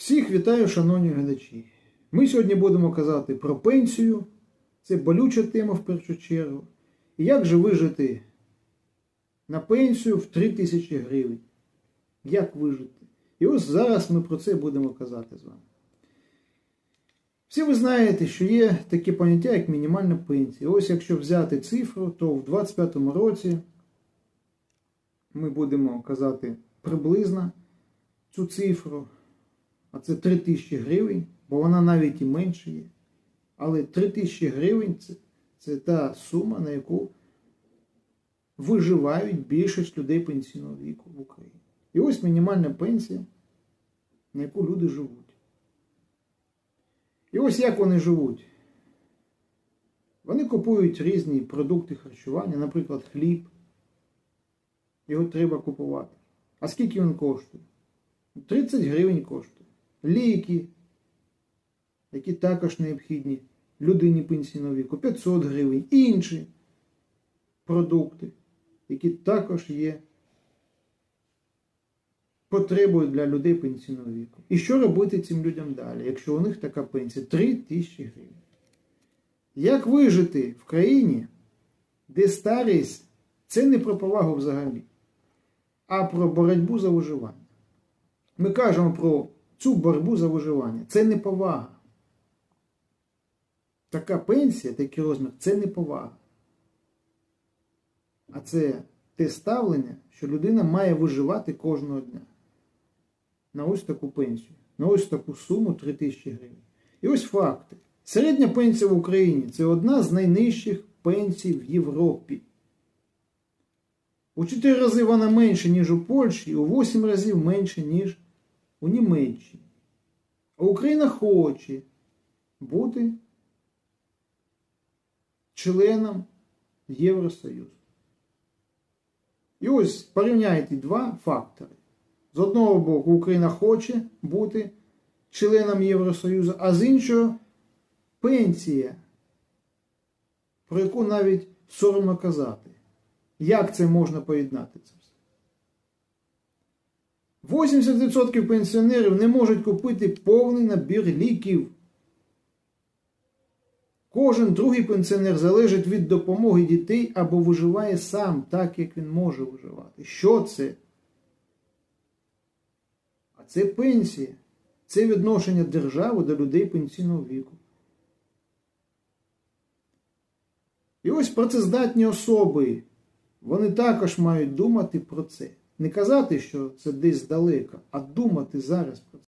Всіх вітаю, шановні глядачі. Ми сьогодні будемо казати про пенсію. Це болюча тема в першу чергу. І як же вижити на пенсію в 3 тисячі гривень? Як вижити? І ось зараз ми про це будемо казати з вами. Всі ви знаєте, що є таке поняття, як мінімальна пенсія. Ось якщо взяти цифру, то в 2025 році ми будемо казати приблизно цю цифру, а це 3 тисячі гривень, бо вона навіть і менше є. Але 3 тисячі гривень це, це та сума, на яку виживають більшість людей пенсійного віку в Україні. І ось мінімальна пенсія, на яку люди живуть. І ось як вони живуть. Вони купують різні продукти харчування, наприклад, хліб. Його треба купувати. А скільки він коштує? 30 гривень коштує. Ліки, які також необхідні людині пенсійного віку, 500 гривень. Інші продукти, які також є потребою для людей пенсійного віку. І що робити цим людям далі, якщо у них така пенсія 3 тисячі гривень? Як вижити в країні, де старість це не про повагу взагалі, а про боротьбу за виживання? Ми кажемо про цю боротьбу за виживання. Це не повага. Така пенсія, такий розмір це не повага. А це те ставлення, що людина має виживати кожного дня. На ось таку пенсію, на ось таку суму 3 тисячі гривень. І ось факти. Середня пенсія в Україні це одна з найнижчих пенсій в Європі. У 4 рази вона менша, ніж у Польщі, і у 8 разів менше, ніж у Німеччині. А Україна хоче бути членом Євросоюзу. І ось порівняйте два фактори. З одного боку, Україна хоче бути членом Євросоюзу, а з іншого пенсія, про яку навіть соромно казати. Як це можна поєднати це все? 80% пенсіонерів не можуть купити повний набір ліків. Кожен другий пенсіонер залежить від допомоги дітей або виживає сам так, як він може виживати. Що це? А це пенсія. Це відношення держави до людей пенсійного віку. І ось працездатні особи, вони також мають думати про це. Не казати, що це десь далеко, а думати зараз про це.